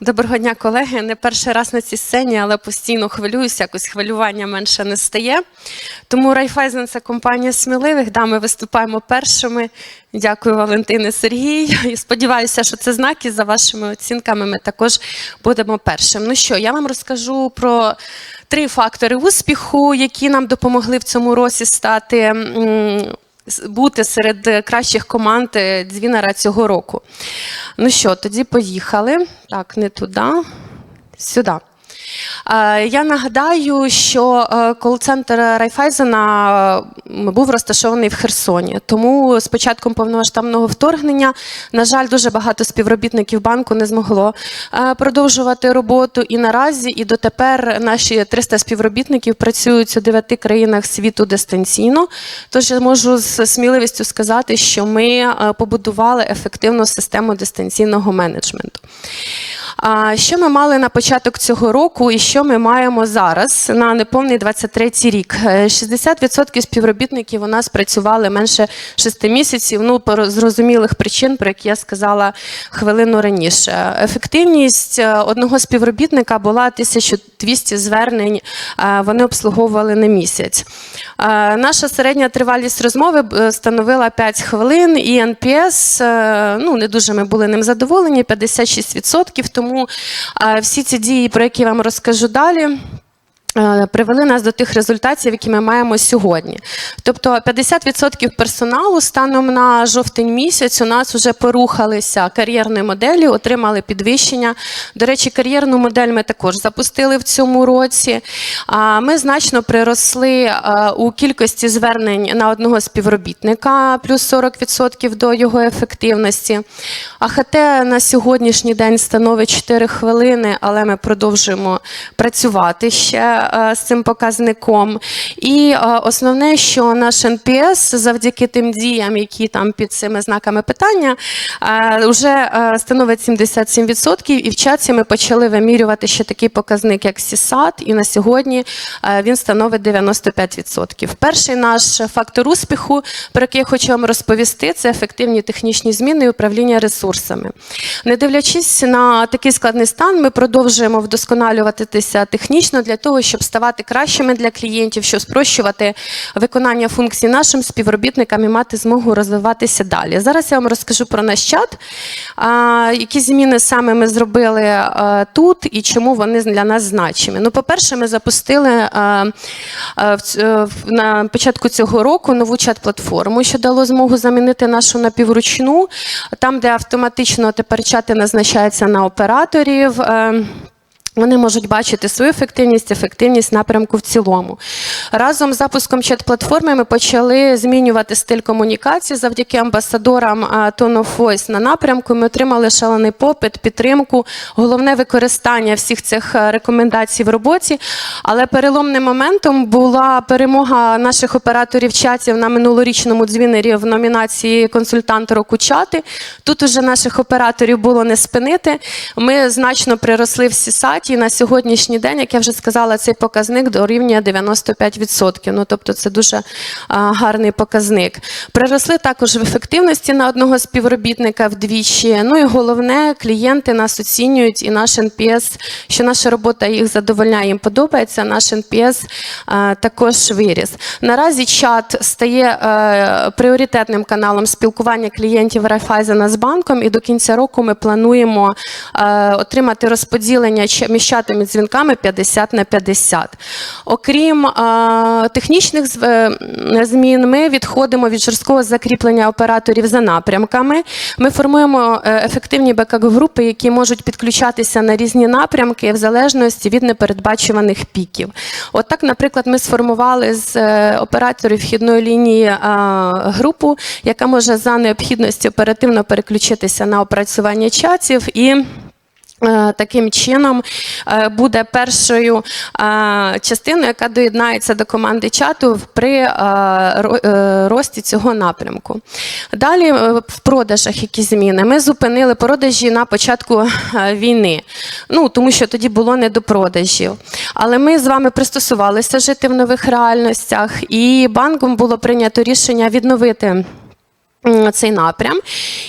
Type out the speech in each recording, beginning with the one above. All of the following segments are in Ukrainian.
Доброго дня, колеги. Не перший раз на цій сцені, але постійно хвилююся, якось хвилювання менше не стає. Тому Райфайзен це компанія сміливих. Да, ми виступаємо першими. Дякую, Валентине Сергій. І сподіваюся, що це знаки. За вашими оцінками ми також будемо першим. Ну що, я вам розкажу про три фактори успіху, які нам допомогли в цьому році стати. Бути серед кращих команд дзвінара дзвінера цього року. Ну що, тоді поїхали. Так, не туди, сюди. Е, Я нагадаю, що е, кол-центр Райфайзена був розташований в Херсоні. Тому з початком повномасштабного вторгнення, на жаль, дуже багато співробітників банку не змогло е, продовжувати роботу. І наразі, і дотепер наші 300 співробітників працюють у 9 країнах світу дистанційно. Тож я можу з сміливістю сказати, що ми е, побудували ефективну систему дистанційного менеджменту. Що ми мали на початок цього року, і що ми маємо зараз на неповний 23-й рік? Е, 60% співробітників у нас працювали менше 6 місяців. Ну, по зрозумілих причин, про які я сказала хвилину раніше. Ефективність е, одного співробітника була 1200 звернень. е, Вони обслуговували на місяць. Е, Наша середня тривалість розмови е, становила 5 хвилин, і е, ну не дуже ми були ним задоволені, 56%. Тому всі ці дії, про які я вам розкажу далі. Е, Привели нас до тих результатів, які ми маємо сьогодні. Тобто 50% персоналу станом на жовтень місяць у нас вже порухалися кар'єрної моделі, отримали підвищення. До речі, кар'єрну модель ми також запустили в цьому році. Ми значно приросли е, у кількості звернень на одного співробітника, плюс 40% до його ефективності. АХТ на сьогоднішній день становить 4 хвилини, але ми продовжуємо працювати ще з цим показником. І е, основне, що наш НПС завдяки тим діям, які там під цими знаками питання, е, вже е, становить 77%. І в чаті ми почали вимірювати ще такий показник, як CSAT, і на сьогодні е, він становить 95%. Перший наш фактор успіху, про який я хочу вам розповісти, це ефективні технічні зміни і управління ресурсами. Не дивлячись на такий складний стан, ми продовжуємо вдосконалюватися технічно для того, щоб ставати кращими для клієнтів, щоб спрощувати виконання функцій нашим співробітникам і мати змогу розвиватися далі. Зараз я вам розкажу про наш чат, які зміни саме ми зробили тут і чому вони для нас значимі. Ну, по-перше, ми запустили е, на початку цього року нову чат-платформу, що дало змогу замінити нашу напівручну, там, де автоматично тепер чати назначаються на операторів. Вони можуть бачити свою ефективність, ефективність напрямку в цілому. Разом з запуском чат-платформи ми почали змінювати стиль комунікації завдяки амбасадорам Tone of Voice на напрямку. Ми отримали шалений попит, підтримку, головне використання всіх цих е, рекомендацій в роботі. Але переломним моментом була перемога наших операторів чатів на минулорічному дзвінері в номінації Консультант року чати. Тут уже наших операторів було не спинити. Ми значно приросли в сісаті. На сьогоднішній день, як я вже сказала, цей показник дорівнює 95%. Ну тобто це дуже а, гарний показник. Приросли також в ефективності на одного співробітника вдвічі. Ну і головне, клієнти нас оцінюють, і наш NPS, що наша робота їх задовольняє, їм подобається. Наш NPS а, також виріс. Наразі чат стає е, пріоритетним каналом спілкування клієнтів Райфайзена з банком, і до кінця року ми плануємо е, отримати розподілення і дзвінками 50 на 50. Окрім технічних е, змін, ми відходимо від жорсткого закріплення операторів за напрямками. Ми формуємо е, ефективні бекап-групи, які можуть підключатися на різні напрямки в залежності від непередбачуваних піків. От так, наприклад, ми сформували з е, операторів вхідної лінії групу, яка може за необхідності оперативно переключитися на опрацювання чатів і. Е, Таким чином е, буде першою е, частиною, яка доєднається до команди чату при ро- рості цього напрямку. Далі в продажах які зміни. Ми зупинили продажі на початку війни, ну тому що тоді було не до продажів. Але ми з вами пристосувалися жити в нових реальностях, і банком було прийнято рішення відновити. Цей напрям.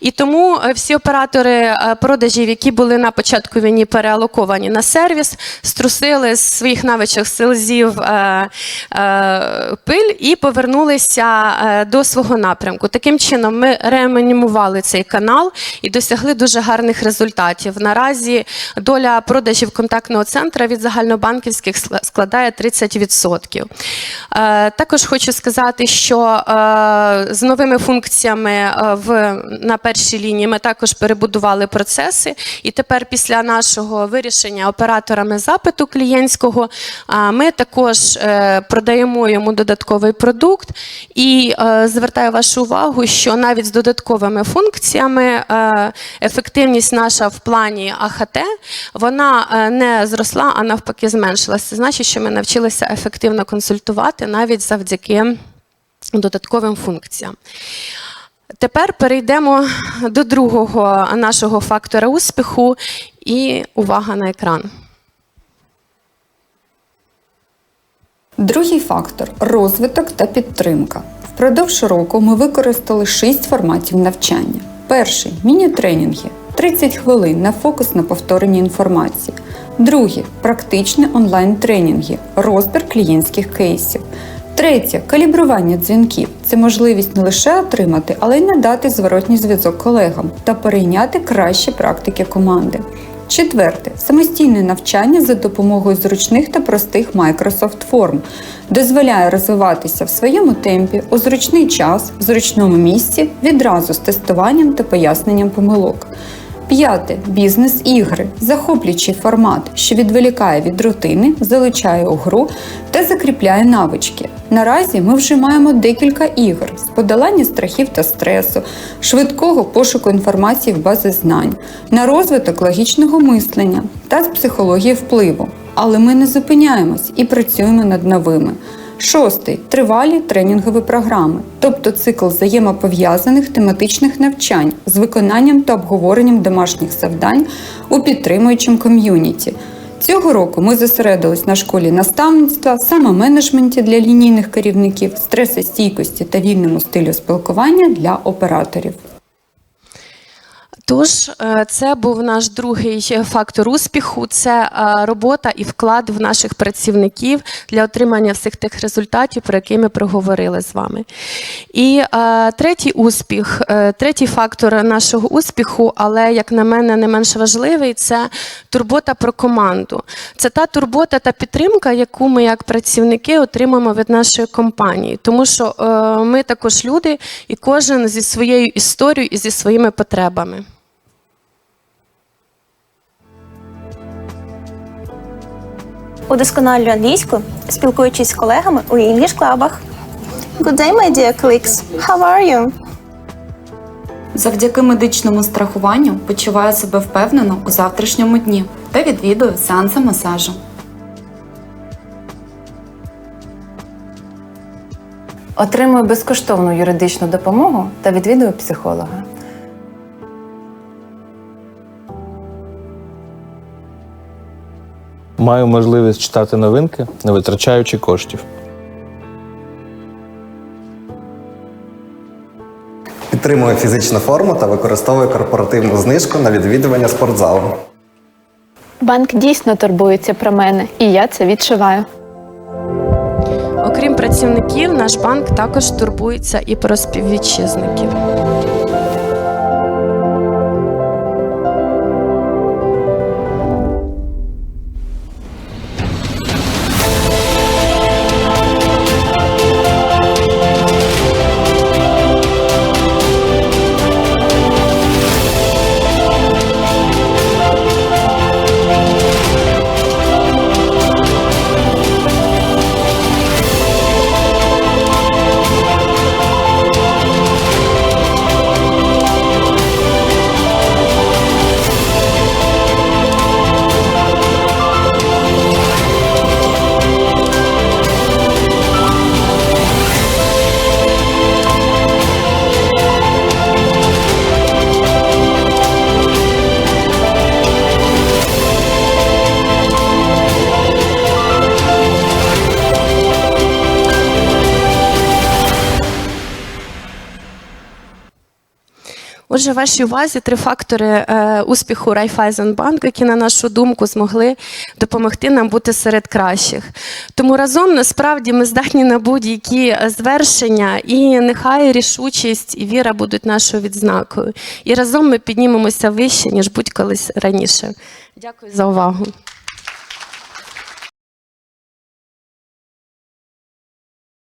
І тому е, всі оператори е, продажів, які були на початку війни переалоковані на сервіс, струсили з своїх навичок селзів е, е, пиль і повернулися е, до свого напрямку. Таким чином, ми реанімували цей канал і досягли дуже гарних результатів. Наразі доля продажів контактного центру від загальнобанківських складає 30%. Е, Також хочу сказати, що е, з новими функціями е, в, на першій лінії ми також перебудували процеси. І тепер, після нашого вирішення операторами запиту клієнтського, ми також е, продаємо йому додатковий продукт. І е, звертаю вашу увагу, що навіть з додатковими функціями е, ефективність наша в плані АХТ вона не зросла, а навпаки зменшилася. Це значить, що ми навчилися ефективно консультувати навіть завдяки додатковим функціям. Тепер перейдемо до другого нашого фактора успіху і увага на екран. Другий фактор розвиток та підтримка. Впродовж року ми використали шість форматів навчання. Перший міні-тренінги 30 хвилин на фокус на повторенні інформації. Другий практичні онлайн-тренінги, розбір клієнтських кейсів. Третє калібрування дзвінків. Це можливість не лише отримати, але й надати зворотній зв'язок колегам та перейняти кращі практики команди. Четверте самостійне навчання за допомогою зручних та простих Microsoft форм дозволяє розвиватися в своєму темпі у зручний час, в зручному місці, відразу з тестуванням та поясненням помилок. П'яте бізнес-ігри, захоплюючий формат, що відволікає від рутини, залучає у гру та закріпляє навички. Наразі ми вже маємо декілька ігор з подолання страхів та стресу, швидкого пошуку інформації в бази знань, на розвиток логічного мислення та з психології впливу. Але ми не зупиняємось і працюємо над новими. Шостий тривалі тренінгові програми, тобто цикл взаємопов'язаних тематичних навчань з виконанням та обговоренням домашніх завдань у підтримуючому ком'юніті. Цього року ми зосередились на школі наставництва, самоменеджменті для лінійних керівників, стресостійкості та вільному стилю спілкування для операторів. Тож, е, це був наш другий фактор успіху. Це е, робота і вклад в наших працівників для отримання всіх тих результатів, про які ми проговорили з вами. І е, третій успіх, третій фактор нашого успіху, але як на мене, не менш важливий, це турбота про команду. Це та турбота та підтримка, яку ми як працівники отримаємо від нашої компанії, тому що ми також люди, і кожен зі своєю історією і зі своїми потребами. Удосконалюю англійську, спілкуючись з колегами у English клабах. Good day, my dear colleagues. How are you? Завдяки медичному страхуванню почуваю себе впевнено у завтрашньому дні та відвідую сеанси масажу. Отримую безкоштовну юридичну допомогу та відвідую психолога. Маю можливість читати новинки, не витрачаючи коштів. Підтримує фізичну форму та використовує корпоративну знижку на відвідування спортзалу. Банк дійсно турбується про мене, і я це відчуваю. Окрім працівників, наш банк також турбується і про співвітчизників. Отже, вашій увазі три фактори е, успіху Райфайзенбанку, які, на нашу думку, змогли допомогти нам бути серед кращих. Тому разом насправді ми здатні на будь-які звершення, і нехай рішучість і віра будуть нашою відзнакою. І разом ми піднімемося вище, ніж будь-колись раніше. Дякую за увагу.